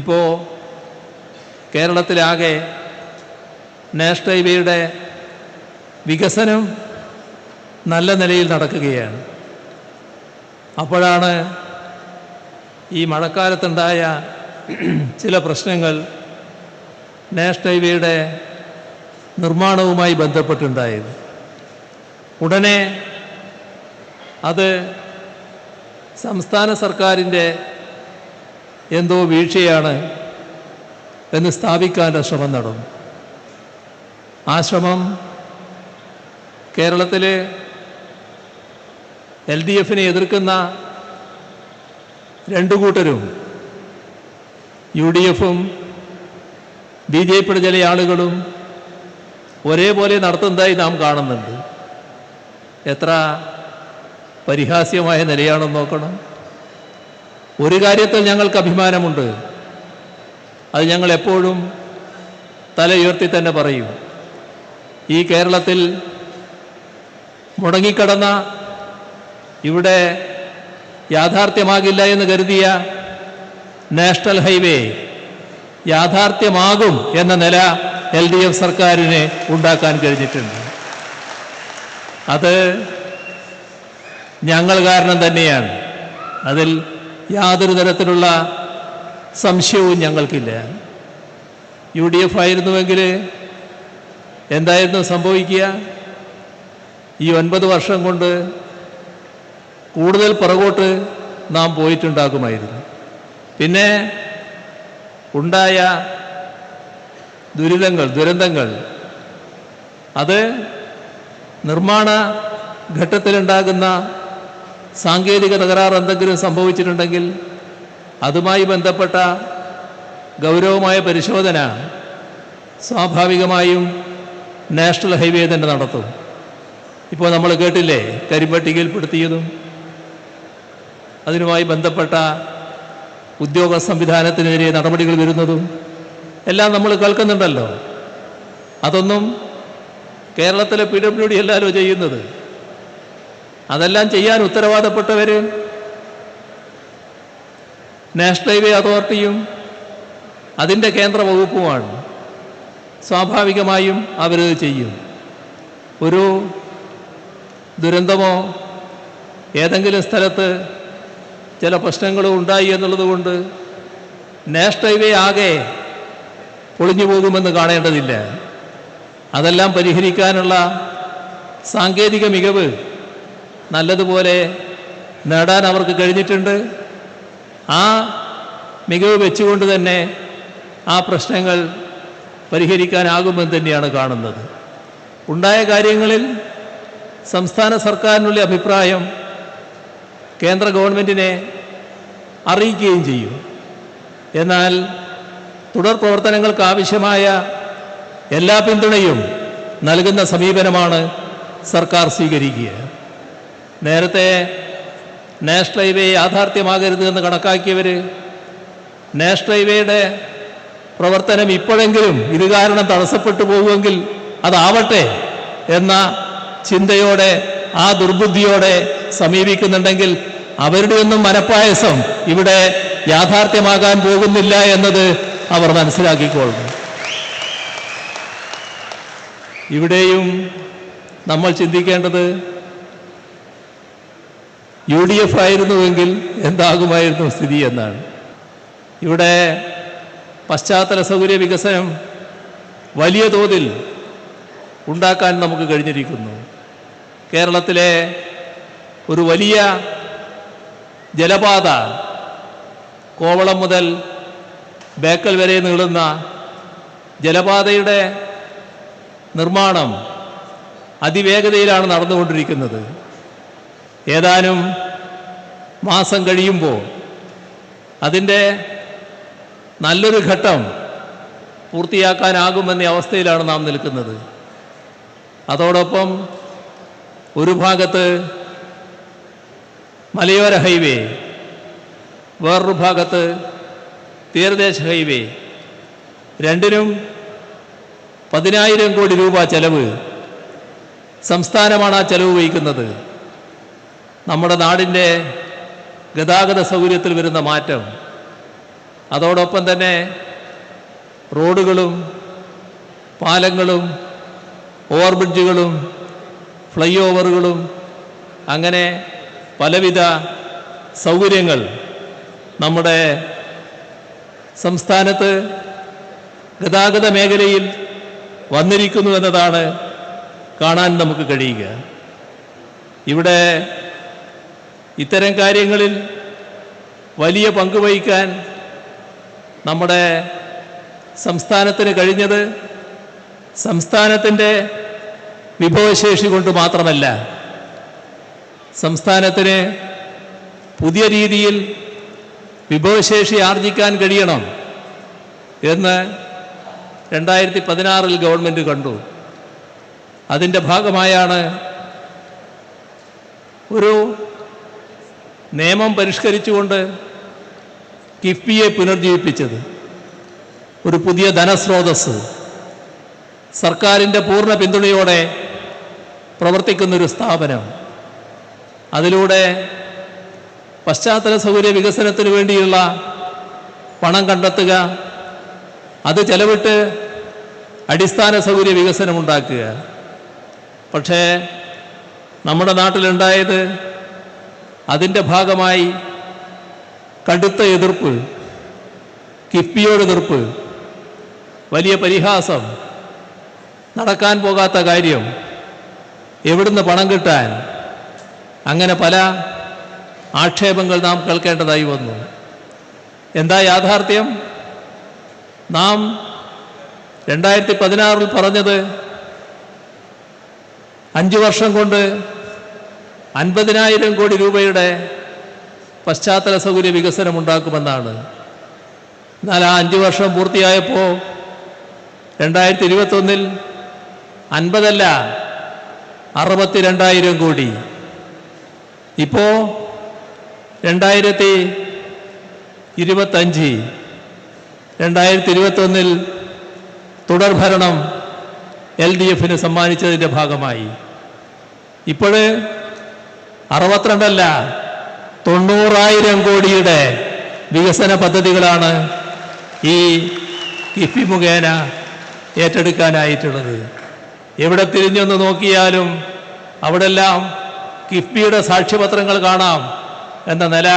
ഇപ്പോൾ കേരളത്തിലാകെ നാഷണൽ ഹൈവേയുടെ വികസനം നല്ല നിലയിൽ നടക്കുകയാണ്. അപ്പോഴാണ് ഈ മഴക്കാലത്തുണ്ടായ ചില പ്രശ്നങ്ങൾ നാഷണൽ ഹൈവേയുടെ നിർമ്മാണവുമായി ബന്ധപ്പെട്ടുണ്ടായത്. ഉടനെ അത് സംസ്ഥാന സർക്കാരിന്റെ എന്തോ വീഴ്ചയാണ് എന്ന് സ്ഥാപിക്കാന്റെ ശ്രമം നടന്നു. ആ ശ്രമം കേരളത്തിൽ എൽ ഡി എഫിനെ എതിർക്കുന്ന രണ്ടു കൂട്ടരും യു ഡി എഫും ബി ജെ പിയുടെ ചില ആളുകളും ഒരേപോലെ നടത്തുന്നതായി നാം കാണുന്നുണ്ട്. എത്ര പരിഹാസ്യമായ നിലയാണെന്ന് നോക്കണം. ഒരു കാര്യത്തിൽ ഞങ്ങൾക്ക് അഭിമാനമുണ്ട്. അത് ഞങ്ങൾ എപ്പോഴും തല ഉയർത്തി തന്നെ പറയും. ഈ കേരളത്തിൽ മുടങ്ങിക്കിടന്ന ഇവിടെ യാഥാർത്ഥ്യമാകില്ല എന്ന് കരുതിയ നാഷണൽ ഹൈവേ യാഥാർത്ഥ്യമാകും എന്ന നില എൽ ഡി എഫ് സർക്കാരിന് ഉണ്ടാക്കാൻ കഴിഞ്ഞിട്ടുണ്ട്. അത് ഞങ്ങൾ കാരണം തന്നെയാണ്. അതിൽ യാതൊരു തരത്തിലുള്ള സംശയവും ഞങ്ങൾക്കില്ല. യു ഡി എഫ് ആയിരുന്നുവെങ്കിൽ എന്തായിരുന്നു സംഭവിക്കുക? ഈ ഒൻപത് വർഷം കൊണ്ട് കൂടുതൽ പുറകോട്ട് നാം പോയിട്ടുണ്ടാകുമായിരുന്നു. പിന്നെ ഉണ്ടായ ദുരിതങ്ങൾ ദുരന്തങ്ങൾ അത് നിർമ്മാണ ഘട്ടത്തിലുണ്ടാകുന്ന സാങ്കേതിക തകരാർ എന്തെങ്കിലും സംഭവിച്ചിട്ടുണ്ടെങ്കിൽ അതുമായി ബന്ധപ്പെട്ട ഗൗരവമായ പരിശോധന സ്വാഭാവികമായും നാഷണൽ ഹൈവേ തന്നെ നടത്തും. ഇപ്പോൾ നമ്മൾ കേട്ടില്ലേ കരിമ്പട്ടികയിൽപ്പെടുത്തിയതും അതിനുമായി ബന്ധപ്പെട്ട ഉദ്യോഗ സംവിധാനത്തിനെതിരെ നടപടികൾ വരുന്നതും എല്ലാം നമ്മൾ കേൾക്കുന്നുണ്ടല്ലോ. അതൊന്നും കേരളത്തിലെ പി ഡബ്ല്യു ഡി അല്ലല്ലോ ചെയ്യുന്നത്? അതെല്ലാം ചെയ്യാൻ ഉത്തരവാദപ്പെട്ടവര് നാഷണൽ ഹൈവേ അതോറിറ്റിയും അതിന്റെ കേന്ദ്ര വകുപ്പുമാണ്. സ്വാഭാവികമായും അവരത് ചെയ്യും. ഒരു ദുരന്തമോ ഏതെങ്കിലും സ്ഥലത്ത് ചില പ്രശ്നങ്ങളോ ഉണ്ടായി എന്നുള്ളത് കൊണ്ട് നാഷണൽ ഹൈവേ ആകെ പൊളിഞ്ഞു പോകുമെന്ന് കാണേണ്ടതില്ല. അതെല്ലാം പരിഹരിക്കാനുള്ള സാങ്കേതിക മികവ് നല്ലതുപോലെ നേടാൻ അവർക്ക് കഴിഞ്ഞിട്ടുണ്ട്. ആ മികവ് വെച്ചുകൊണ്ട് തന്നെ ആ പ്രശ്നങ്ങൾ പരിഹരിക്കാനാകുമെന്ന് തന്നെയാണ് കാണുന്നത്. ഉണ്ടായ കാര്യങ്ങളിൽ സംസ്ഥാന സർക്കാരിനുള്ള അഭിപ്രായം കേന്ദ്ര ഗവൺമെന്റിനെ അറിയിക്കുകയും ചെയ്യും. എന്നാൽ തുടർ പ്രവർത്തനങ്ങൾക്ക് ആവശ്യമായ എല്ലാ പിന്തുണയും നൽകുന്ന സമീപനമാണ് സർക്കാർ സ്വീകരിക്കുക. നേരത്തെ നാഷണൽ ഹൈവേ യാഥാർത്ഥ്യമാകരുത് എന്ന് കണക്കാക്കിയവർ നാഷണൽ ഹൈവേയുടെ പ്രവർത്തനം ഇപ്പോഴെങ്കിലും ഇത് കാരണം തടസ്സപ്പെട്ടു പോകുമെങ്കിൽ അതാവട്ടെ എന്ന ചിന്തയോടെ ആ ദുർബുദ്ധിയോടെ സമീപിക്കുന്നുണ്ടെങ്കിൽ അവരുടെ ഒന്നും മനപ്പായസം ഇവിടെ യാഥാർത്ഥ്യമാകാൻ പോകുന്നില്ല എന്നത് അവർ മനസ്സിലാക്കിക്കൊള്ളുന്നു ഇവിടെയും നമ്മൾ ചിന്തിക്കേണ്ടത് യു ഡി എഫ് ആയിരുന്നുവെങ്കിൽ എന്താകുമായിരുന്നു സ്ഥിതി എന്നാണ്. ഇവിടെ പശ്ചാത്തല സൗകര്യ വികസനം വലിയ തോതിൽ ഉണ്ടാക്കാൻ നമുക്ക് കഴിഞ്ഞിരിക്കുന്നു. കേരളത്തിലെ ഒരു വലിയ ജലപാത കോവളം മുതൽ ബേക്കൽ വരെ നീളുന്ന ജലപാതയുടെ നിർമ്മാണം അതിവേഗതയിലാണ് നടന്നുകൊണ്ടിരിക്കുന്നത്. ഏതാനും മാസം കഴിയുമ്പോൾ അതിന്റെ നല്ലൊരു ഘട്ടം പൂർത്തിയാക്കാനാകുമെന്ന അവസ്ഥയിലാണ് നാം നിൽക്കുന്നത്. അതോടൊപ്പം ഒരു ഭാഗത്ത് മലയോര ഹൈവേ വേറൊരു ഭാഗത്ത് തീരദേശ ഹൈവേ രണ്ടിനും പതിനായിരം കോടി രൂപ ചെലവ് സംസ്ഥാനമാണ് ആ ചെലവ് വഹിക്കുന്നത്. നമ്മുടെ നാടിന്റെ ഗതാഗത സൗകര്യത്തിൽ വരുന്ന മാറ്റം. അതോടൊപ്പം തന്നെ റോഡുകളും പാലങ്ങളും ഓവർബ്രിഡ്ജുകളും ഫ്ലൈ ഓവറുകളും അങ്ങനെ പലവിധ സൗകര്യങ്ങൾ നമ്മുടെ സംസ്ഥാനത്ത് ഗതാഗത മേഖലയിൽ വന്നിരിക്കുന്നു എന്നതാണ് കാണാൻ നമുക്ക് കഴിയുക. ഇവിടെ ഇത്തരം കാര്യങ്ങളിൽ വലിയ പങ്കുവഹിക്കാൻ നമ്മുടെ സംസ്ഥാനത്തിന് കഴിഞ്ഞത് സംസ്ഥാനത്തിന്റെ വിഭവശേഷി കൊണ്ട് മാത്രമല്ല സംസ്ഥാനത്തിന് പുതിയ രീതിയിൽ വിഭവശേഷി ആർജിക്കാൻ കഴിയണം എന്ന് രണ്ടായിരത്തി പതിനാറിൽ ഗവൺമെന്റ് കണ്ടു. അതിന്റെ ഭാഗമായാണ് ഒരു നിയമം പരിഷ്കരിച്ചുകൊണ്ട് കിഫ്ബിയെ പുനർജീവിപ്പിച്ചത് ഒരു പുതിയ ധനസ്രോതസ്. സർക്കാരിന്റെ പൂർണ പിന്തുണയോടെ പ്രവർത്തിക്കുന്നൊരു സ്ഥാപനം. അതിലൂടെ പശ്ചാത്തല സൗകര്യ വികസനത്തിന് വേണ്ടിയുള്ള പണം കണ്ടെത്തുക അത് ചെലവിട്ട് അടിസ്ഥാന സൗകര്യ വികസനം ഉണ്ടാക്കുക പക്ഷേ നമ്മുടെ നാട്ടിലുണ്ടായത് അതിന്റെ ഭാഗമായി കടുത്ത എതിർപ്പ് കിഫ്ബിയോട് എതിർപ്പ് വലിയ പരിഹാസം നടക്കാൻ പോകാത്ത കാര്യം എവിടുന്ന് പണം കിട്ടാൻ അങ്ങനെ പല ആക്ഷേപങ്ങൾ നാം കേൾക്കേണ്ടതായി വന്നു. എന്താ യാഥാർത്ഥ്യം? നാം രണ്ടായിരത്തി പതിനാറിൽ പറഞ്ഞത് അഞ്ച് വർഷം കൊണ്ട് അൻപതിനായിരം കോടി രൂപയുടെ പശ്ചാത്തല സൗകര്യ വികസനം ഉണ്ടാക്കുമെന്നാണ് എന്നാൽ ആ അഞ്ച് വർഷം പൂർത്തിയായപ്പോൾ രണ്ടായിരത്തി ഇരുപത്തൊന്നിൽ അൻപതല്ല അറുപത്തി രണ്ടായിരം കോടി. ഇപ്പോൾ രണ്ടായിരത്തി ഇരുപത്തഞ്ച് രണ്ടായിരത്തി ഇരുപത്തൊന്നിൽ തുടർഭരണം എൽ ഡി എഫിന് സമ്മാനിച്ചതിന്റെ ഭാഗമായി. ഇപ്പോഴ് അറുപത്തിരണ്ടല്ല തൊണ്ണൂറായിരം കോടിയുടെ വികസന പദ്ധതികളാണ് ഈ കിഫി മുഖേന ഏറ്റെടുക്കാനായിട്ടുള്ളത്. എവിടെ തിരിഞ്ഞൊന്ന് നോക്കിയാലും അവിടെല്ലാം കിഫ്ബിയുടെ സാക്ഷ്യപത്രങ്ങൾ കാണാം എന്ന നില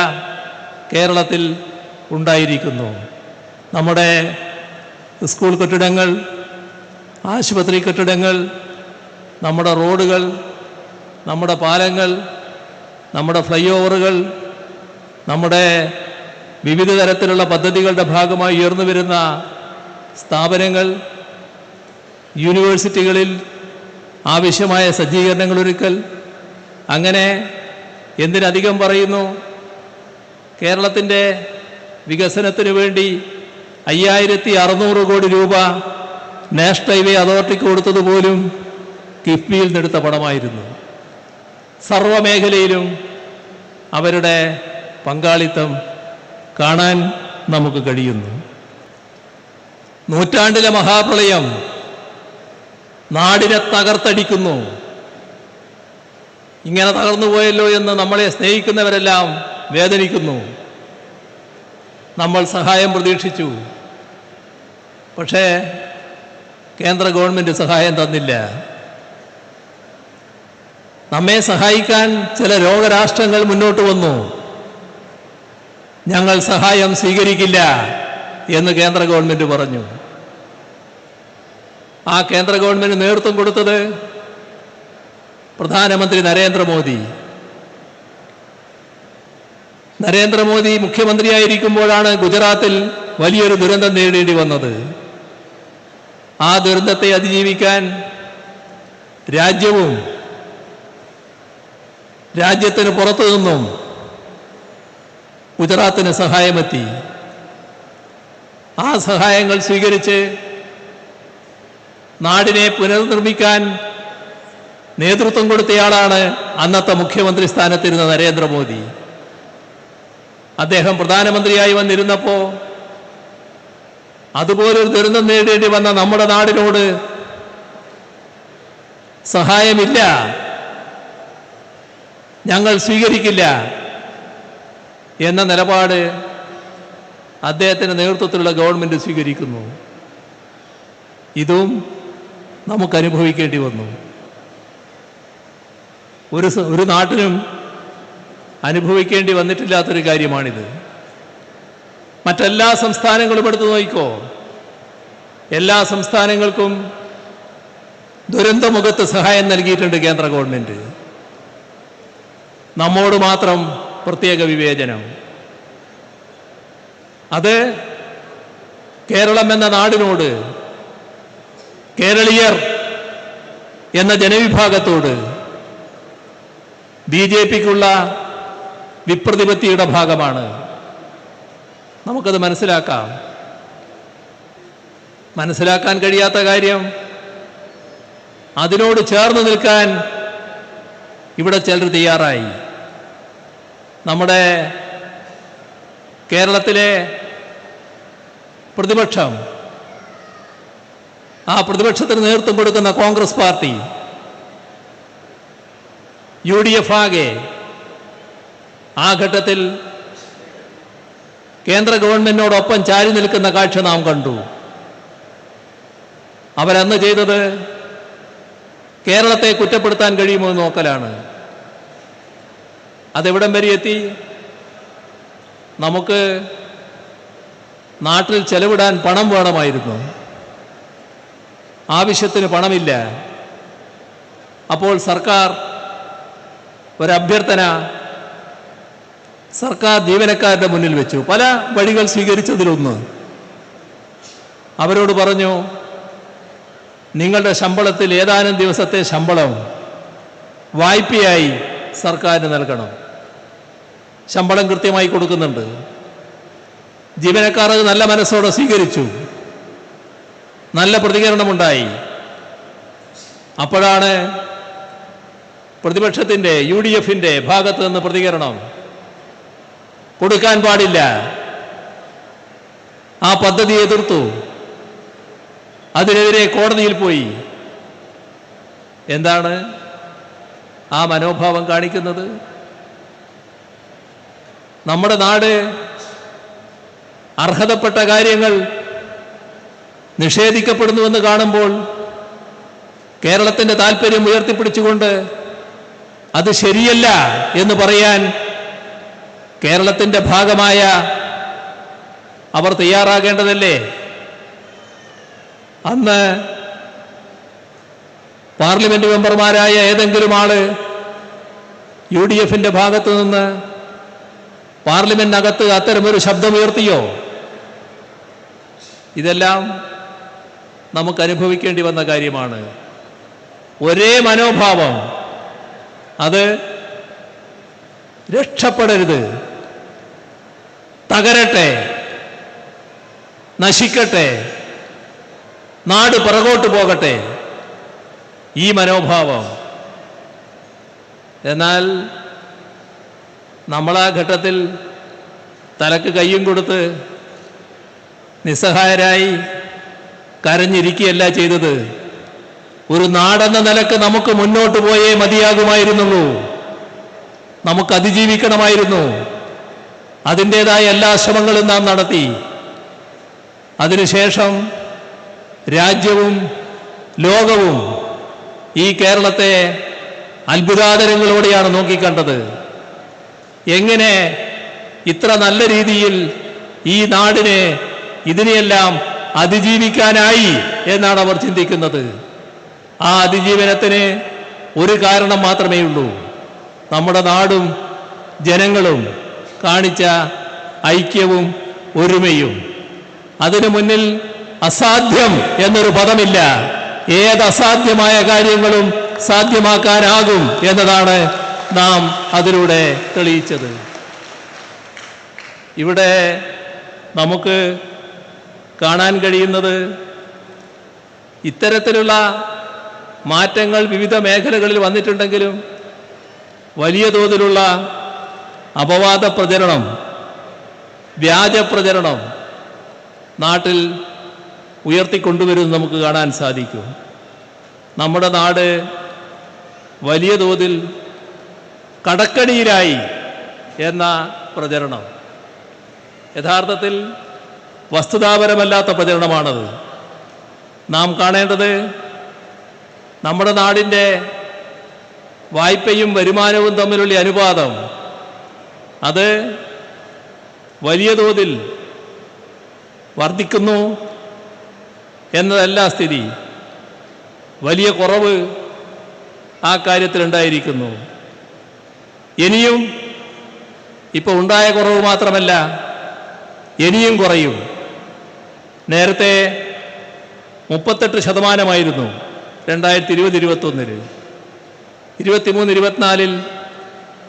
കേരളത്തിൽ ഉണ്ടായിരിക്കുന്നു. നമ്മുടെ സ്കൂൾ കെട്ടിടങ്ങൾ ആശുപത്രി കെട്ടിടങ്ങൾ നമ്മുടെ റോഡുകൾ നമ്മുടെ പാലങ്ങൾ നമ്മുടെ ഫ്ലൈ ഓവറുകൾ നമ്മുടെ വിവിധ തരത്തിലുള്ള പദ്ധതികളുടെ ഭാഗമായി ഉയർന്നു വരുന്ന സ്ഥാപനങ്ങൾ യൂണിവേഴ്സിറ്റികളിൽ ആവശ്യമായ സജ്ജീകരണങ്ങൾ ഒരുക്കൽ. അങ്ങനെ എന്തിനധികം പറയുന്നു? കേരളത്തിന്റെ വികസനത്തിനു വേണ്ടി അയ്യായിരത്തി അറുന്നൂറ് കോടി രൂപ നാഷണൽ ഹൈവേ അതോറിറ്റിക്ക് കൊടുത്തതുപോലും കിഫ്ബിയിൽ നിന്നെടുത്ത പണമായിരുന്നു. സർവമേഖലയിലും അവരുടെ പങ്കാളിത്തം കാണാൻ നമുക്ക് കഴിയുന്നു. നൂറ്റാണ്ടിലെ മഹാപ്രളയം നാടിനെ തകർത്തടിക്കുന്നു. ഇങ്ങനെ തകർന്നു പോയല്ലോ എന്ന് നമ്മളെ സ്നേഹിക്കുന്നവരെല്ലാം വേദനിക്കുന്നു. നമ്മൾ സഹായം പ്രതീക്ഷിച്ചു. പക്ഷേ കേന്ദ്ര ഗവൺമെന്റ് സഹായം തന്നില്ല. നമ്മെ സഹായിക്കാൻ ചില രോഗരാഷ്ട്രങ്ങൾ മുന്നോട്ട് വന്നു. ഞങ്ങൾ സഹായം സ്വീകരിക്കില്ല എന്ന് കേന്ദ്ര ഗവൺമെന്റ് പറഞ്ഞു. ആ കേന്ദ്ര ഗവൺമെന്റ് നേതൃത്വം കൊടുത്തത് പ്രധാനമന്ത്രി നരേന്ദ്രമോദി. നരേന്ദ്രമോദി മുഖ്യമന്ത്രിയായിരിക്കുമ്പോഴാണ് ഗുജറാത്തിൽ വലിയൊരു ദുരന്തം നേരിടേണ്ടി വന്നത്. ആ ദുരന്തത്തെ അതിജീവിക്കാൻ രാജ്യവും രാജ്യത്തിന് പുറത്തു നിന്നും ഗുജറാത്തിന് സഹായമെത്തി. ആ സഹായങ്ങൾ സ്വീകരിച്ച് നാടിനെ പുനർനിർമ്മിക്കാൻ നേതൃത്വം കൊടുത്തയാളാണ് അന്നത്തെ മുഖ്യമന്ത്രി സ്ഥാനത്തിരുന്ന നരേന്ദ്രമോദി. അദ്ദേഹം പ്രധാനമന്ത്രിയായി വന്നിരുന്നപ്പോൾ അതുപോലൊരു ദുരന്തം നേരിടേണ്ടി വന്ന നമ്മുടെ നാടിനോട് സഹായമില്ല. ഞങ്ങൾ സ്വീകരിക്കില്ല എന്ന നിലപാട് അദ്ദേഹത്തിന്റെ നേതൃത്വത്തിലുള്ള ഗവൺമെന്റ് സ്വീകരിക്കുന്നു. ഇതും നമുക്ക് അനുഭവിക്കേണ്ടി വന്നു. ഒരു ഒരു നാട്ടിനും അനുഭവിക്കേണ്ടി വന്നിട്ടില്ലാത്തൊരു കാര്യമാണിത്. മറ്റെല്ലാ സംസ്ഥാനങ്ങളും എടുത്തു നോക്കിക്കോ. എല്ലാ സംസ്ഥാനങ്ങൾക്കും ദുരന്തമുഖത്ത് സഹായം നൽകിയിട്ടുണ്ട് കേന്ദ്ര ഗവൺമെന്റ് നമ്മോട് മാത്രം പ്രത്യേക വിവേചനം. അത് കേരളം എന്ന നാടിനോട് കേരളീയർ എന്ന ജനവിഭാഗത്തോട് ബി ജെ പിക്കുള്ള വിപ്രതിപത്തിയുടെ ഭാഗമാണ്. നമുക്കത് മനസ്സിലാക്കാം. മനസ്സിലാക്കാൻ കഴിയാത്ത കാര്യം അതിനോട് ചേർന്ന് നിൽക്കാൻ ഇവിടെ ചിലർ തയ്യാറായി. നമ്മുടെ കേരളത്തിലെ പ്രതിപക്ഷം ആ പ്രതിപക്ഷത്തിന് നേതൃത്വം കൊടുക്കുന്ന Congress party U D F ആകെ ആ ഘട്ടത്തിൽ കേന്ദ്ര ഗവൺമെന്റിനോടൊപ്പം ചാരി നിൽക്കുന്ന കാഴ്ച നാം കണ്ടു. അവരന്ന് ചെയ്തത് കേരളത്തെ കുറ്റപ്പെടുത്താൻ കഴിയുമോ നോക്കലാണ്. അതെവിടം വരെ എത്തി? നമുക്ക് നാട്ടിൽ ചെലവിടാൻ പണം വേണമായിരുന്നു. ആവശ്യത്തിന് പണമില്ല. അപ്പോൾ സർക്കാർ ഒരഭ്യർത്ഥന സർക്കാർ ജീവനക്കാരുടെ മുന്നിൽ വെച്ചു. പല വഴികൾ സ്വീകരിച്ചതിലൊന്ന്. അവരോട് പറഞ്ഞു നിങ്ങളുടെ ശമ്പളത്തിൽ ഏതാനും ദിവസത്തെ ശമ്പളം വായ്പയായി സർക്കാരിന് നൽകണം. ശമ്പളം കൃത്യമായി കൊടുക്കുന്നുണ്ട്. ജീവനക്കാർ നല്ല മനസ്സോടെ സ്വീകരിച്ചു. നല്ല പ്രതികരണമുണ്ടായി. അപ്പോഴാണ് പ്രതിപക്ഷത്തിന്റെ യു ഡി എഫിന്റെ ഭാഗത്ത് നിന്ന് പ്രതികരണം. കൊടുക്കാൻ പാടില്ല. ആ പദ്ധതി എതിർത്തു. അതിനെതിരെ കോടതിയിൽ പോയി. എന്താണ്? ആ മനോഭാവം കാണിക്കുന്നത്? നമ്മുടെ നാട് അർഹതപ്പെട്ട കാര്യങ്ങൾ നിഷേധിക്കപ്പെടുന്നുവെന്ന് കാണുമ്പോൾ കേരളത്തിന്റെ താല്പര്യം ഉയർത്തിപ്പിടിച്ചുകൊണ്ട് അത് ശരിയല്ല എന്ന് പറയാൻ കേരളത്തിന്റെ ഭാഗമായ അവർ തയ്യാറാകേണ്ടതല്ലേ? അന്ന് പാർലമെന്റ് മെമ്പർമാരായ ഏതെങ്കിലും ആൾ യു ഡി എഫിന്റെ ഭാഗത്തു നിന്ന് പാർലമെന്റിനകത്ത് അത്തരമൊരു ശബ്ദമുയർത്തിയോ? ഇതെല്ലാം നമുക്ക് അനുഭവിക്കേണ്ടി വന്ന കാര്യമാണ്. ഒരേ മനോഭാവം. അത് രക്ഷപ്പെടരുത്. തകരട്ടെ. നശിക്കട്ടെ. നാട് പിറകോട്ട് പോകട്ടെ. ഈ മനോഭാവം. എന്നാൽ നമ്മൾ ആ ഘട്ടത്തിൽ തലക്ക് കയ്യും കൊടുത്ത് നിസ്സഹായരായി കരഞ്ഞിരിക്കുകയല്ല ചെയ്തത്. ഒരു നാടെന്ന നിലയ്ക്ക് നമുക്ക് മുന്നോട്ട് പോയേ മതിയാകുമായിരുന്നുള്ളൂ. നമുക്ക് അതിജീവിക്കണമായിരുന്നു. അതിന്റെതായ എല്ലാ ശ്രമങ്ങളും നാം നടത്തി. അതിനുശേഷം രാജ്യവും ലോകവും ഈ കേരളത്തെ അത്ഭുതാദരങ്ങളോടെയാണ് നോക്കിക്കണ്ടത്. എങ്ങനെ ഇത്ര നല്ല രീതിയിൽ ഈ നാടിനെ ഇതിനെയെല്ലാം അതിജീവിക്കാനായി എന്നാണ് അവർ ചിന്തിക്കുന്നത്. ആ അതിജീവനത്തിന് ഒരു കാരണം മാത്രമേ ഉള്ളൂ. നമ്മുടെ നാടും ജനങ്ങളും കാണിച്ച ഐക്യവും ഒരുമയും. അതിനു മുന്നിൽ അസാധ്യം എന്നൊരു പദമില്ല. ഏത് അസാധ്യമായ കാര്യങ്ങളും സാധ്യമാക്കാനാകും എന്നതാണ് നാം അതിലൂടെ തെളിയിച്ചത്. ഇവിടെ നമുക്ക് കാണാൻ കഴിയുന്നത് ഇത്തരത്തിലുള്ള മാറ്റങ്ങൾ വിവിധ മേഖലകളിൽ വന്നിട്ടുണ്ടെങ്കിലും വലിയ തോതിലുള്ള അപവാദ പ്രചരണം വ്യാജ പ്രചരണം നാട്ടിൽ ഉയർത്തിക്കൊണ്ടുവരുന്നത് നമുക്ക് കാണാൻ സാധിക്കും. നമ്മുടെ നാട് വലിയ തോതിൽ കടക്കണിയിലായി എന്ന പ്രചരണം. യഥാർത്ഥത്തിൽ വസ്തുതാപരമല്ലാത്ത പ്രചരണമാണത്. നാം കാണേണ്ടത് നമ്മുടെ നാടിന്റെ വായ്പയും വരുമാനവും തമ്മിലുള്ള അനുപാതം. അത് വലിയ തോതിൽ വർദ്ധിക്കുന്നു. എന്നതല്ല സ്ഥിതി. വലിയ കുറവ് ആ കാര്യത്തിലുണ്ടായിരിക്കുന്നു. ഇനിയും ഇപ്പോൾ ഉണ്ടായ കുറവ് മാത്രമല്ല ഇനിയും കുറയും. നേരത്തെ മുപ്പത്തെട്ട് ശതമാനമായിരുന്നു രണ്ടായിരത്തി ഇരുപത് ഇരുപത്തൊന്നിൽ ഇരുപത്തിമൂന്ന് ഇരുപത്തിനാലിൽ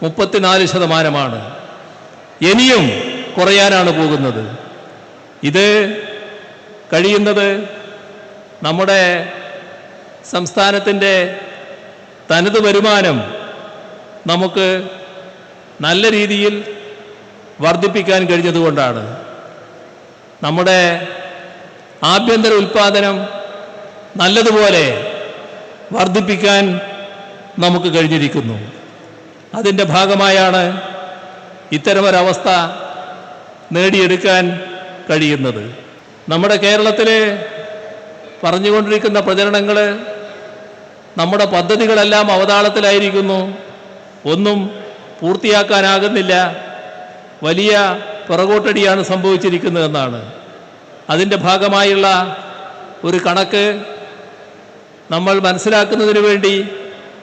മുപ്പത്തിനാല് ശതമാനമാണ്. ഇനിയും കുറയാനാണ് പോകുന്നത്. ഇത് കഴിയുന്നത് നമ്മുടെ സംസ്ഥാനത്തിന്റെ തനത് വരുമാനം നമുക്ക് നല്ല രീതിയിൽ വർദ്ധിപ്പിക്കാൻ കഴിഞ്ഞതുകൊണ്ടാണ്. നമ്മുടെ ആഭ്യന്തര ഉൽപാദനം നല്ലതുപോലെ വർദ്ധിപ്പിക്കാൻ നമുക്ക് കഴിഞ്ഞിരിക്കുന്നു. അതിന്റെ ഭാഗമായാണ് ഇത്തരമൊരവസ്ഥ നേടിയെടുക്കാൻ കഴിയുന്നത്. നമ്മുടെ കേരളത്തിൽ പറഞ്ഞുകൊണ്ടിരിക്കുന്ന പ്രചരണങ്ങൾ നമ്മുടെ പദ്ധതികളെല്ലാം അവതാളത്തിലായിരിക്കുന്നു. ഒന്നും പൂർത്തിയാക്കാനാകുന്നില്ല. വലിയ പിറകോട്ടടിയാണ് സംഭവിച്ചിരിക്കുന്നതെന്നാണ് അതിന്റെ ഭാഗമായുള്ള ഒരു കണക്ക് നമ്മൾ മനസ്സിലാക്കുന്നതിന് വേണ്ടി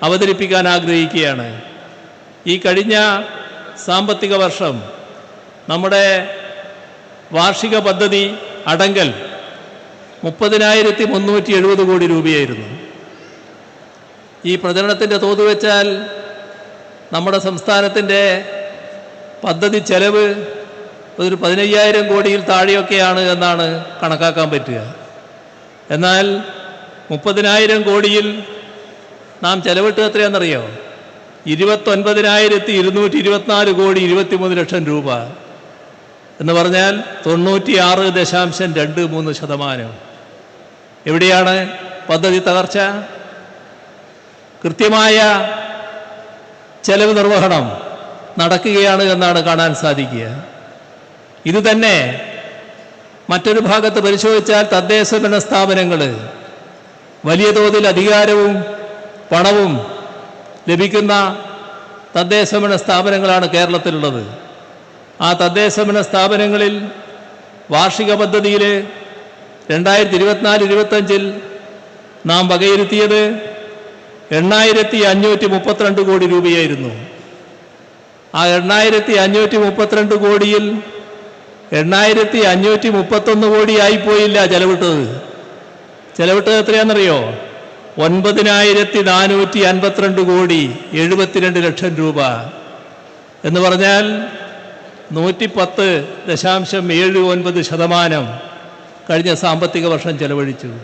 അവതരിപ്പിക്കാൻ ആഗ്രഹിക്കുകയാണ്. ഈ കഴിഞ്ഞ സാമ്പത്തിക വർഷം നമ്മുടെ വാർഷിക പദ്ധതി അടങ്കൽ മുപ്പതിനായിരത്തി മുന്നൂറ്റി എഴുപത് കോടി രൂപയായിരുന്നു. ഈ പ്രചരണത്തിന്റെ തോത് വെച്ചാൽ നമ്മുടെ സംസ്ഥാനത്തിന്റെ പദ്ധതി ചെലവ് ഒരു പതിനയ്യായിരം കോടിയിൽ താഴെയൊക്കെയാണ് എന്നാണ് കണക്കാക്കാൻ പറ്റുക. എന്നാൽ മുപ്പതിനായിരം കോടിയിൽ നാം ചെലവിട്ട് എത്രയാണെന്നറിയോ? ഇരുപത്തൊൻപതിനായിരത്തി ഇരുന്നൂറ്റി ഇരുപത്തിനാല് കോടി ഇരുപത്തിമൂന്ന് ലക്ഷം രൂപ എന്ന് പറഞ്ഞാൽ തൊണ്ണൂറ്റിയാറ് ദശാംശം രണ്ട് മൂന്ന് ശതമാനം. എവിടെയാണ് പദ്ധതി തകർച്ച? കൃത്യമായ ചെലവ് നിർവഹണം നടക്കുകയാണ് എന്നാണ് കാണാൻ സാധിക്കുക. ഇത് തന്നെ മറ്റൊരു ഭാഗത്ത് പരിശോധിച്ചാൽ തദ്ദേശ ഭരണ സ്ഥാപനങ്ങൾ വലിയ തോതിൽ അധികാരവും പണവും ലഭിക്കുന്ന തദ്ദേശ ഭരണ സ്ഥാപനങ്ങളാണ് കേരളത്തിലുള്ളത്. ആ തദ്ദേശ ഭരണ സ്ഥാപനങ്ങളിൽ വാർഷിക പദ്ധതിയിൽ രണ്ടായിരത്തി ഇരുപത്തിനാല് ഇരുപത്തഞ്ചിൽ നാം വകയിരുത്തിയത് എണ്ണായിരത്തി അഞ്ഞൂറ്റി മുപ്പത്തിരണ്ട് കോടി രൂപയായിരുന്നു. ആ എണ്ണായിരത്തി അഞ്ഞൂറ്റി മുപ്പത്തിരണ്ട് കോടിയിൽ എണ്ണായിരത്തി അഞ്ഞൂറ്റി മുപ്പത്തൊന്ന് കോടിയായിപ്പോയില്ല ചെലവിട്ടത്. ചെലവിട്ടത് എത്രയാണെന്നറിയോ? ഒൻപതിനായിരത്തി നാനൂറ്റി അൻപത്തിരണ്ട് കോടി എഴുപത്തിരണ്ട് ലക്ഷം രൂപ. എന്ന് പറഞ്ഞാൽ നൂറ്റിപ്പത്ത് ദശാംശം ഏഴ് ഒൻപത് ശതമാനം കഴിഞ്ഞ സാമ്പത്തിക വർഷം ചെലവഴിച്ചു.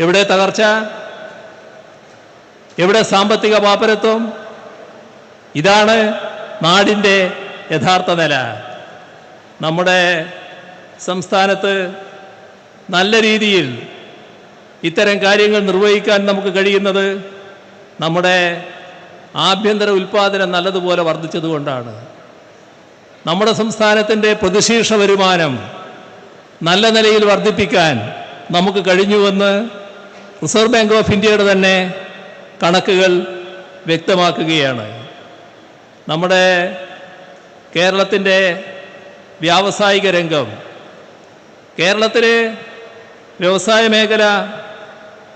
എവിടെ തകർച്ച? എവിടെ സാമ്പത്തിക പാപ്പരത്വം ഇതാണ് നാടിന്റെ യഥാർത്ഥ നില. നമ്മുടെ സംസ്ഥാനത്ത് നല്ല രീതിയിൽ ഇത്തരം കാര്യങ്ങൾ നിർവഹിക്കാൻ നമുക്ക് കഴിയുന്നത് നമ്മുടെ ആഭ്യന്തര ഉൽപ്പാദനം നല്ലതുപോലെ വർദ്ധിച്ചതുകൊണ്ടാണ്. നമ്മുടെ സംസ്ഥാനത്തിന്റെ പ്രതിശീർഷ വരുമാനം നല്ല നിലയിൽ വർദ്ധിപ്പിക്കാൻ നമുക്ക് കഴിഞ്ഞുവെന്ന് റിസർവ് ബാങ്ക് ഓഫ് ഇന്ത്യയുടെ തന്നെ കണക്കുകൾ വ്യക്തമാക്കുകയാണ്. നമ്മുടെ കേരളത്തിന്റെ വ്യാവസായിക രംഗം കേരളത്തിലെ വ്യവസായ മേഖല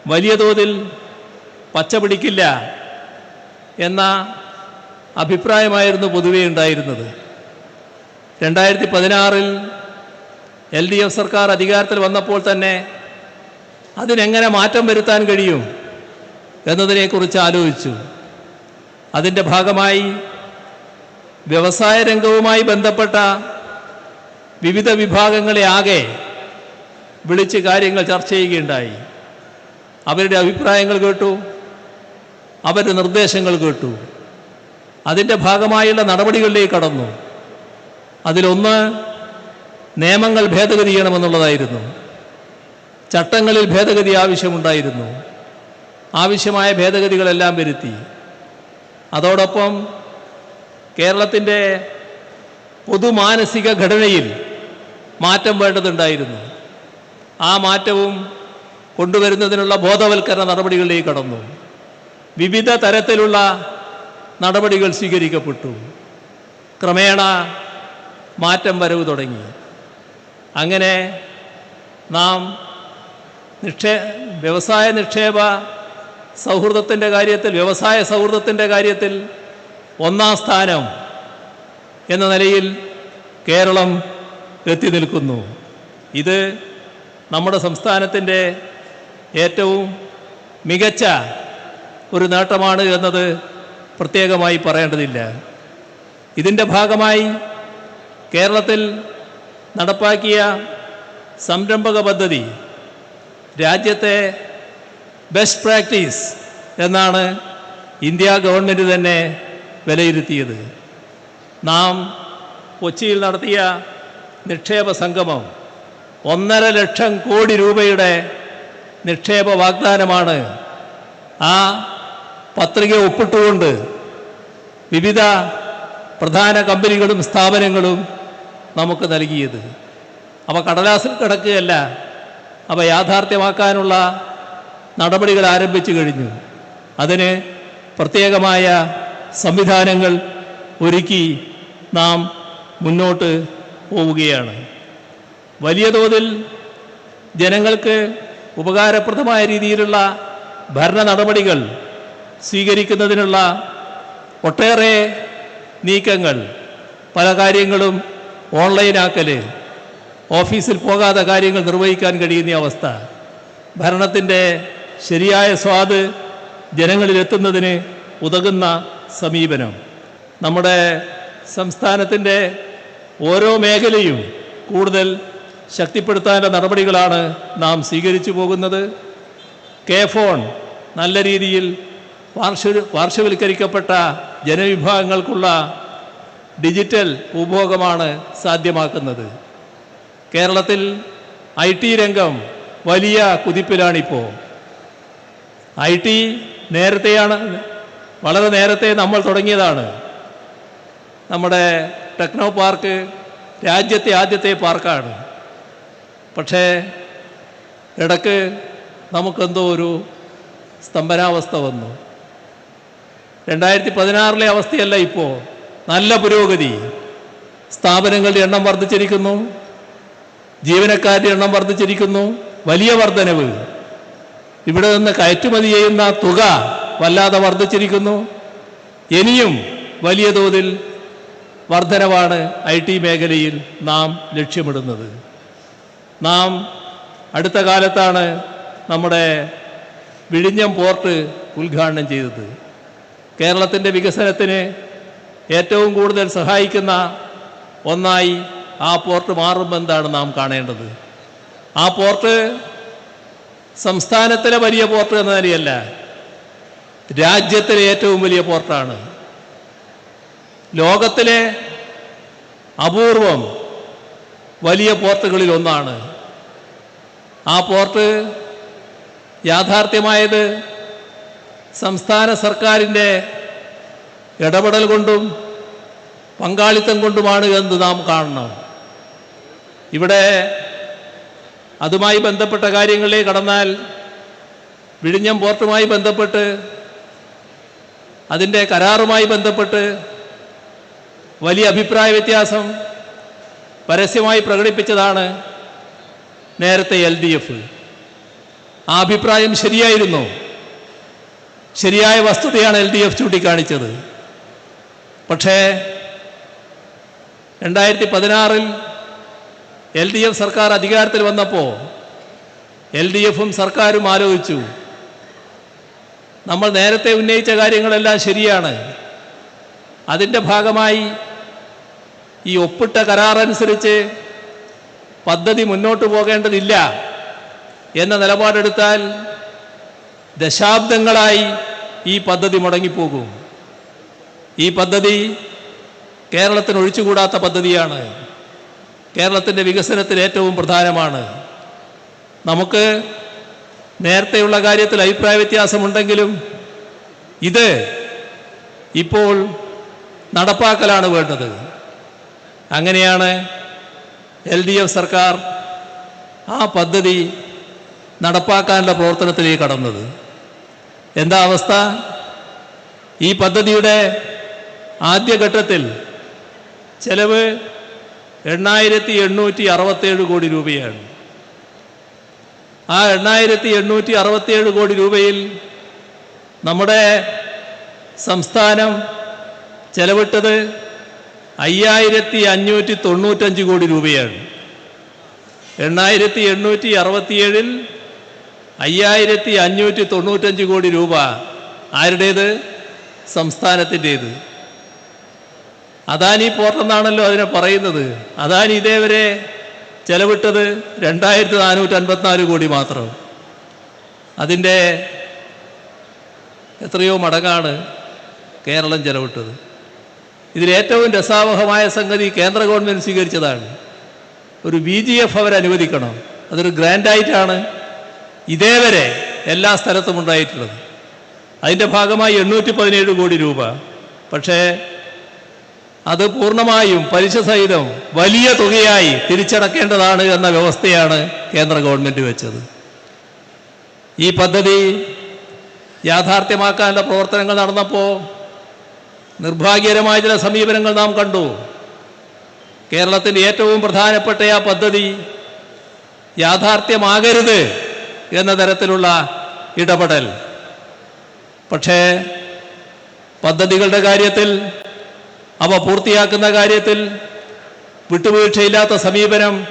വലിയ തോതിൽ പച്ചപിടിക്കില്ല എന്ന അഭിപ്രായമായിരുന്നു പൊതുവെ ഉണ്ടായിരുന്നത്. രണ്ടായിരത്തി പതിനാറിൽ എൽ ഡി എഫ് സർക്കാർ അധികാരത്തിൽ വന്നപ്പോൾ തന്നെ അതിനെങ്ങനെ മാറ്റം വരുത്താൻ കഴിയും എന്നതിനെക്കുറിച്ച് ആലോചിച്ചു. അതിന്റെ ഭാഗമായി വ്യവസായ രംഗവുമായി ബന്ധപ്പെട്ട വിവിധ വിഭാഗങ്ങളെ ആകെ വിളിച്ച് കാര്യങ്ങൾ ചർച്ച ചെയ്യുകയുണ്ടായി. അവരുടെ അഭിപ്രായങ്ങൾ കേട്ടു അവരുടെ നിർദ്ദേശങ്ങൾ കേട്ടു. അതിന്റെ ഭാഗമായുള്ള നടപടികളിലേക്ക് കടന്നു. അതിലൊന്ന് നിയമങ്ങൾ ഭേദഗതി ചെയ്യണമെന്നുള്ളതായിരുന്നു. ചട്ടങ്ങളിൽ ഭേദഗതി ആവശ്യമുണ്ടായിരുന്നു. ആവശ്യമായ ഭേദഗതികളെല്ലാം വരുത്തി. അതോടൊപ്പം കേരളത്തിന്റെ പൊതുമാനസിക ഘടനയിൽ മാറ്റം വേണ്ടതുണ്ടായിരുന്നു. ആ മാറ്റവും കൊണ്ടുവരുന്നതിനുള്ള ബോധവൽക്കരണ നടപടികളിലേക്ക് കടന്നു. വിവിധ തരത്തിലുള്ള നടപടികൾ സ്വീകരിക്കപ്പെട്ടു. ക്രമേണ മാറ്റം വരവ് തുടങ്ങി. അങ്ങനെ നാം നിക്ഷേ വ്യവസായ നിക്ഷേപ സൗഹൃദത്തിന്റെ കാര്യത്തിൽ വ്യവസായ സൗഹൃദത്തിന്റെ കാര്യത്തിൽ ഒന്നാം സ്ഥാനം എന്ന നിലയിൽ കേരളം എത്തി നിൽക്കുന്നു. ഇത് നമ്മുടെ സംസ്ഥാനത്തിന്റെ ഏറ്റവും മികച്ച ഒരു നേട്ടമാണ് എന്നത് പ്രത്യേകമായി പറയേണ്ടതില്ല. ഇതിന്റെ ഭാഗമായി കേരളത്തിൽ നടപ്പാക്കിയ സംരംഭക പദ്ധതി രാജ്യത്തെ ബെസ്റ്റ് പ്രാക്ടീസ് എന്നാണ് ഇന്ത്യ ഗവൺമെന്റ് തന്നെ വിലയിരുത്തിയത്. നാം കൊച്ചിയിൽ നടത്തിയ നിക്ഷേപ സംഗമം ഒന്നര ലക്ഷം കോടി രൂപയുടെ നിക്ഷേപ വാഗ്ദാനമാണ്. ആ പത്രിക ഒപ്പിട്ടുകൊണ്ട് വിവിധ പ്രധാന കമ്പനികളും സ്ഥാപനങ്ങളും നമുക്ക് നൽകിയത്. അവ കടലാസിൽ കിടക്കുകയല്ല അവ യാഥാർത്ഥ്യമാക്കാനുള്ള നടപടികൾ ആരംഭിച്ചു കഴിഞ്ഞു. അതിന് പ്രത്യേകമായ സംവിധാനങ്ങൾ ഒരുക്കി നാം മുന്നോട്ട് പോവുകയാണ്. വലിയ തോതിൽ ജനങ്ങൾക്ക് ഉപകാരപ്രദമായ രീതിയിലുള്ള ഭരണ നടപടികൾ സ്വീകരിക്കുന്നതിനുള്ള ഒട്ടേറെ നീക്കങ്ങൾ പല കാര്യങ്ങളും ഓൺലൈനാക്കൽ ഓഫീസിൽ പോകാതെ കാര്യങ്ങൾ നിർവഹിക്കാൻ കഴിയുന്ന അവസ്ഥ. ഭരണത്തിന്റെ ശരിയായ സ്വാദ് ജനങ്ങളിലെത്തുന്നതിന് ഉതകുന്ന സമീപനം. നമ്മുടെ സംസ്ഥാനത്തിന്റെ ഓരോ മേഖലയും കൂടുതൽ ശക്തിപ്പെടുത്താനുള്ള നടപടികളാണ് നാം സ്വീകരിച്ചു പോകുന്നത്. കെ ഫോൺ നല്ല രീതിയിൽ പാർശ്വ പാർശ്വവൽക്കരിക്കപ്പെട്ട ജനവിഭാഗങ്ങൾക്കുള്ള ഡിജിറ്റൽ ഉപഭോഗമാണ് സാധ്യമാക്കുന്നത്. കേരളത്തിൽ ഐ ടി രംഗം വലിയ കുതിപ്പിലാണിപ്പോൾ ഐ ടി നേരത്തെയാണ് വളരെ നേരത്തെ നമ്മൾ തുടങ്ങിയതാണ്. നമ്മുടെ ടെക്നോ പാർക്ക് രാജ്യത്തെ ആദ്യത്തെ പാർക്കാണ്. പക്ഷേ ഇടയ്ക്ക് നമുക്കെന്തോ ഒരു സ്തംഭനാവസ്ഥ വന്നു. രണ്ടായിരത്തി പതിനാറിലെ അവസ്ഥയല്ല ഇപ്പോൾ നല്ല പുരോഗതി. സ്ഥാപനങ്ങളുടെ എണ്ണം വർദ്ധിച്ചിരിക്കുന്നു. ജീവനക്കാരുടെ എണ്ണം വർദ്ധിച്ചിരിക്കുന്നു. വലിയ വർധനവ്. ഇവിടെ നിന്ന് കയറ്റുമതി ചെയ്യുന്ന തുക വല്ലാതെ വർദ്ധിച്ചിരിക്കുന്നു. ഇനിയും വലിയ തോതിൽ വർധനവാണ് ഐ ടി മേഖലയിൽ നാം ലക്ഷ്യമിടുന്നത്. നാം അടുത്ത കാലത്താണ് നമ്മുടെ വിഴിഞ്ഞം പോർട്ട് ഉദ്ഘാടനം ചെയ്തത്. കേരളത്തിന്റെ വികസനത്തിന് ഏറ്റവും കൂടുതൽ സഹായിക്കുന്ന ഒന്നായി ആ പോർട്ട് മാറുമ്പോൾ എന്താണ് നാം കാണേണ്ടത്? ആ പോർട്ട് സംസ്ഥാനത്തിലെ വലിയ പോർട്ട് എന്ന നിലയല്ല രാജ്യത്തിലെ ഏറ്റവും വലിയ പോർട്ടാണ്. ലോകത്തിലെ അപൂർവം വലിയ പോർട്ടുകളിൽ ഒന്നാണ്. ആ പോർട്ട് യാഥാർത്ഥ്യമായത് സംസ്ഥാന സർക്കാരിന്റെ ഇടപെടൽ കൊണ്ടും പങ്കാളിത്തം കൊണ്ടുമാണ് എന്ന് നാം കാണണം. ഇവിടെ അതുമായി ബന്ധപ്പെട്ട കാര്യങ്ങളിലേക്ക് കടന്നാൽ വിഴിഞ്ഞം പോർട്ടുമായി ബന്ധപ്പെട്ട് അതിന്റെ കരാറുമായി ബന്ധപ്പെട്ട് വലിയ അഭിപ്രായ വ്യത്യാസം പരസ്യമായി പ്രകടിപ്പിച്ചതാണ് നേരത്തെ എൽ ഡി എഫ്. ആ അഭിപ്രായം ശരിയായിരുന്നു. ശരിയായ വസ്തുതയാണ് എൽ ഡി എഫ് ചൂണ്ടിക്കാണിച്ചത്. പക്ഷേ രണ്ടായിരത്തി പതിനാറിൽ എൽ ഡി എഫ് സർക്കാർ അധികാരത്തിൽ വന്നപ്പോൾ എൽ ഡി എഫും സർക്കാരും ആലോചിച്ചു നമ്മൾ നേരത്തെ ഉന്നയിച്ച കാര്യങ്ങളെല്ലാം ശരിയാണ്. അതിന്റെ ഭാഗമായി ഈ ഒപ്പിട്ട കരാറനുസരിച്ച് പദ്ധതി മുന്നോട്ട് പോകേണ്ടതില്ല എന്ന നിലപാടെടുത്താൽ ദശാബ്ദങ്ങളായി ഈ പദ്ധതി മുടങ്ങിപ്പോകും. ഈ പദ്ധതി കേരളത്തിന് ഒഴിച്ചുകൂടാത്ത പദ്ധതിയാണ്. കേരളത്തിന്റെ വികസനത്തിൽ ഏറ്റവും പ്രധാനമാണ്. നമുക്ക് നേരത്തെയുള്ള കാര്യത്തിൽ അഭിപ്രായ വ്യത്യാസമുണ്ടെങ്കിലും ഇത് ഇപ്പോൾ നടപ്പാക്കലാണ് വേണ്ടത്. അങ്ങനെയാണ് എൽ ഡി എഫ് സർക്കാർ ആ പദ്ധതി നടപ്പാക്കാനുള്ള പ്രവർത്തനത്തിലേക്ക് കടന്നത്. എന്താ അവസ്ഥ? ഈ പദ്ധതിയുടെ ആദ്യഘട്ടത്തിൽ ചെലവ് എണ്ണായിരത്തി എണ്ണൂറ്റി അറുപത്തേഴ് കോടി രൂപയാണ്. ആ എണ്ണായിരത്തി എണ്ണൂറ്റി അറുപത്തേഴ് കോടി രൂപയിൽ നമ്മുടെ സംസ്ഥാനം ചെലവിട്ടത് അയ്യായിരത്തി അഞ്ഞൂറ്റി തൊണ്ണൂറ്റഞ്ച് കോടി രൂപയാണ്. എണ്ണായിരത്തി എണ്ണൂറ്റി അറുപത്തിയേഴിൽ അയ്യായിരത്തി അഞ്ഞൂറ്റി തൊണ്ണൂറ്റഞ്ച് കോടി രൂപ ആരുടേത്? സംസ്ഥാനത്തിന്റേത്. അദാനി പോർട്ട് എന്നാണല്ലോ അതിനെ പറയുന്നത്. അദാനി ഇതേവരെ ചെലവിട്ടത് രണ്ടായിരത്തി നാനൂറ്റി അൻപത്തിനാല് കോടി മാത്രം. അതിന്റെ എത്രയോ മടങ്ങാണ് കേരളം ചെലവിട്ടത്. ഇതിലേറ്റവും രസാവഹമായ സംഗതി കേന്ദ്ര ഗവൺമെന്റ് സ്വീകരിച്ചതാണ്. ഒരു ബി ജി എഫ് അവർ അനുവദിക്കണം. അതൊരു ഗ്രാൻഡായിട്ടാണ് ഇതേവരെ എല്ലാ സ്ഥലത്തും ഉണ്ടായിട്ടുള്ളത്. അതിന്റെ ഭാഗമായി എണ്ണൂറ്റി പതിനേഴ് കോടി രൂപ. പക്ഷേ അത് പൂർണമായും പലിശ സഹിതം വലിയ തുകയായി തിരിച്ചടക്കേണ്ടതാണ് എന്ന വ്യവസ്ഥയാണ് കേന്ദ്ര ഗവൺമെന്റ് വെച്ചത്. ഈ പദ്ധതി യാഥാർത്ഥ്യമാക്കാനുള്ള പ്രവർത്തനങ്ങൾ നടന്നപ്പോൾ നിർഭാഗ്യകരമായ ചില സമീപനങ്ങൾ നാം കണ്ടു. കേരളത്തിന്റെ ഏറ്റവും പ്രധാനപ്പെട്ട ആ പദ്ധതി യാഥാർത്ഥ്യമാകരുത് എന്ന തരത്തിലുള്ള ഇടപെടൽ. പക്ഷേ പദ്ധതികളുടെ കാര്യത്തിൽ അവ പൂർത്തിയാക്കുന്ന കാര്യത്തിൽ വിട്ടുവീഴ്ചയില്ലാത്ത സമീപനം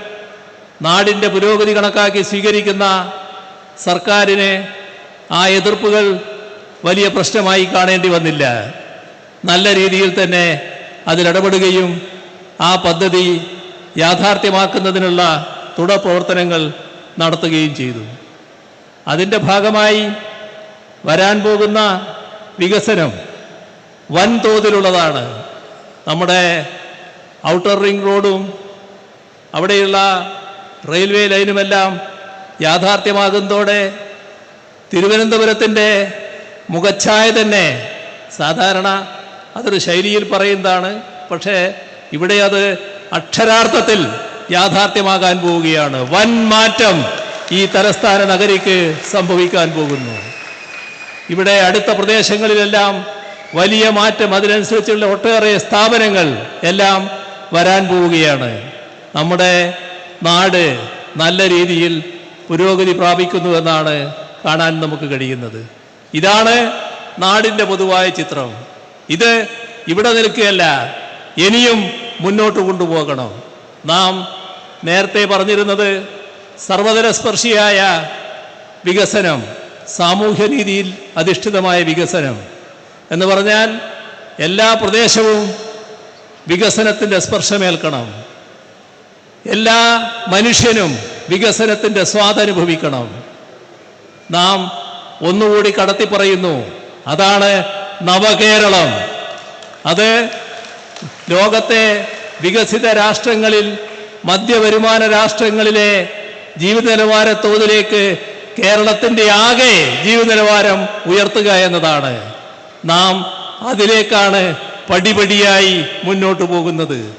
നാടിന്റെ പുരോഗതി കണക്കാക്കി സ്വീകരിക്കുന്ന സർക്കാരിന് ആ എതിർപ്പുകൾ വലിയ പ്രശ്നമായി കാണേണ്ടി വന്നില്ല. നല്ല രീതിയിൽ തന്നെ അതിലിടപെടുകയും ആ പദ്ധതി യാഥാർത്ഥ്യമാക്കുന്നതിനുള്ള തുടർ പ്രവർത്തനങ്ങൾ നടത്തുകയും ചെയ്തു. അതിന്റെ ഭാഗമായി വരാൻ പോകുന്ന വികസനം വൻതോതിലുള്ളതാണ്. നമ്മുടെ ഔട്ടർ റിംഗ് റോഡും അവിടെയുള്ള റെയിൽവേ ലൈനുമെല്ലാം യാഥാർത്ഥ്യമാകുന്നതോടെ തിരുവനന്തപുരത്തിന്റെ മുഖച്ഛായ തന്നെ സാധാരണ അതൊരു ശൈലിയിൽ പറയുന്നതാണ്. പക്ഷേ ഇവിടെ അത് അക്ഷരാർത്ഥത്തിൽ യാഥാർത്ഥ്യമാകാൻ പോവുകയാണ്. വൻ മാറ്റം ഈ തലസ്ഥാന നഗരിക്ക് സംഭവിക്കാൻ പോകുന്നു. ഇവിടെ അടുത്ത പ്രദേശങ്ങളിലെല്ലാം വലിയ മാറ്റം അതിനനുസരിച്ചുള്ള ഒട്ടേറെ സ്ഥാപനങ്ങൾ എല്ലാം വരാൻ പോവുകയാണ്. നമ്മുടെ നാട് നല്ല രീതിയിൽ പുരോഗതി പ്രാപിക്കുന്നുവെന്നാണ് കാണാൻ നമുക്ക് കഴിയുന്നത്. ഇതാണ് നാടിന്റെ പൊതുവായ ചിത്രം. ഇത് ഇവിടെ നിൽക്കുകയല്ല ഇനിയും മുന്നോട്ട് കൊണ്ടുപോകണം. നാം നേരത്തെ പറഞ്ഞിരുന്നത് സർവതരസ്പർശിയായ വികസനം സാമൂഹ്യനീതിയിൽ അധിഷ്ഠിതമായ വികസനം എന്ന് പറഞ്ഞാൽ എല്ലാ പ്രദേശവും വികസനത്തിന്റെ സ്പർശമേൽക്കണം. എല്ലാ മനുഷ്യനും വികസനത്തിന്റെ സ്വാദനുഭവിക്കണം. നാം ഒന്നുകൂടി കടത്തി പറയുന്നു അതാണ് നവകേരളം. അത് ലോകത്തെ വികസിത രാഷ്ട്രങ്ങളിൽ മധ്യവരുമാന രാഷ്ട്രങ്ങളിലെ ജീവിത നിലവാര തോതിലേക്ക് കേരളത്തിന്റെ ആകെ ജീവിത നിലവാരം ഉയർത്തുക എന്നതാണ്. നാം അതിലേക്കാണ് പടിപടിയായി മുന്നോട്ട് പോകുന്നത്.